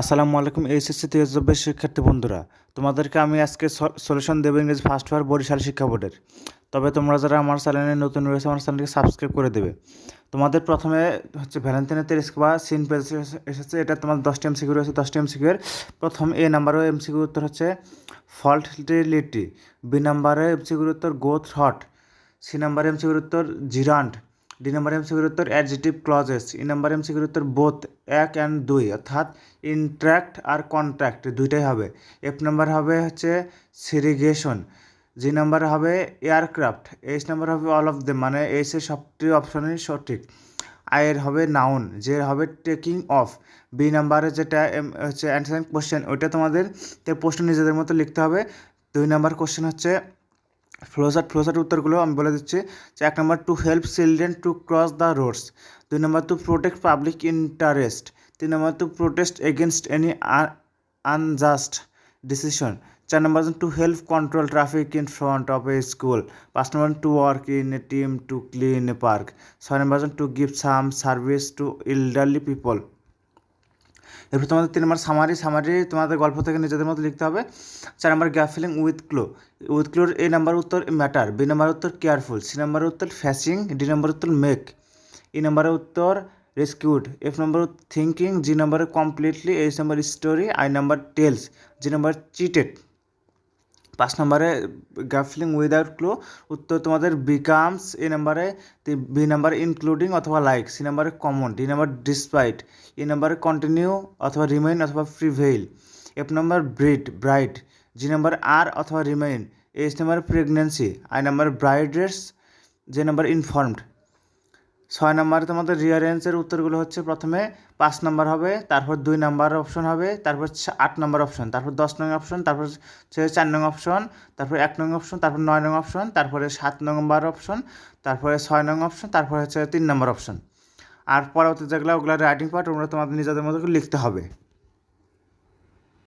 আসসালামু আলাইকুম এইচএসসি তেজব্বের শিক্ষার্থী বন্ধুরা। তোমাদেরকে আমি আজকে সলিউশন দেবো ইংরেজি ফার্স্ট ওয়ার বরিশাল শিক্ষা বোর্ডের। তবে তোমরা যারা আমার চ্যানেলে নতুন রয়েছে, আমার চ্যানেলকে সাবস্ক্রাইব করে দেবে। তোমাদের প্রথমে হচ্ছে ভ্যালেন্টিনের তেরিস্ক বা সিন পেজ এসেছে, এটা তোমার দশটি এমসিকিউ রয়েছে, দশটি এমসিকিউর প্রথম এ নাম্বারও এমসিকিউ উত্তর হচ্ছে ফল্টিলিটি বি নাম্বারে এমসিকিউর উত্তর গোথ হট সি নাম্বারে এমসিকিউর উত্তর জিরান্ড ডি নাম্বার এমসিকিউর উত্তর অ্যাডজেটিভ ক্লজেস ই নাম্বার এমসিকিউর উত্তর বোথ এক অ্যান্ড দুই, অর্থাৎ ইন্ট্র্যাক্ট আর কন্ট্রাক্ট দুইটাই হবে। এফ নাম্বার হবে হচ্ছে সিরিগেশন জি নাম্বার হবে এয়ারক্রাফট এইচ নাম্বার হবে অল অফ দেম মানে এইচের সবটি অপশনই সঠিক। আয়ের হবে নাউন যে হবে টেকিং অফ বি নাম্বারে যেটা হচ্ছে অ্যান্সারিং কোশ্চেন ওইটা তোমাদের প্রশ্ন নিজেদের মতো লিখতে হবে। দুই নাম্বার কোশ্চেন হচ্ছে ফ্লোচার্ট ফ্লোচার্ট উত্তরগুলো আমি বলে দিচ্ছি। যে এক নম্বর to help children to cross the roads দুই নম্বর টু প্রোটেক্ট পাবলিক ইন্টারেস্ট তিন নম্বর to protest against any unjust decision চার নম্বর to help control traffic in front of a school পাঁচ নম্বর to work in a team to clean a park ছয় নম্বর to give some service to elderly people এরপর তোমাদের তিন নম্বর summary summary তোমাদের গল্প থেকে নিজেদের মতো লিখতে হবে। চার নম্বর gap filling with clue with clues A number উত্তর ম্যাটার বি নাম্বার উত্তর কেয়ারফুল সি নাম্বার উত্তর ফ্যাশিং ডি নাম্বার উত্তর মেক ই নাম্বার উত্তর rescued F number thinking G নাম্বারে completely H number story I number tells G number cheated পাঁচ নম্বরে গ্যাফলিং without clue, উত্তর তোমাদের বিকামস এ নাম্বারে বি নাম্বার ইনক্লুডিং অথবা লাইক সি নাম্বারে common D number despite E নাম্বারে কন্টিনিউ অথবা রিমেইন অথবা prevail F number breed bright G number are অথবা remain H number pregnancy I number ব্রাইডেস J number informed ছয় নম্বরে তোমাদের রিয়ারেঞ্জের উত্তরগুলো হচ্ছে প্রথমে পাঁচ নম্বর হবে, তারপর দুই নম্বর অপশন হবে, তারপর আট নম্বর অপশন তারপর দশ নং অপশন তারপর চার নং অপশন তারপর এক নং অপশন তারপর নয় নং অপশন তারপরে সাত নম্বর অপশন তারপরে ছয় নং অপশন তারপরে হচ্ছে তিন নম্বর অপশন আর পরবর্তী যেগুলো, ওগুলো রাইটিং পার্ট ওগুলো তোমাদের নিজেদের মতো লিখতে হবে।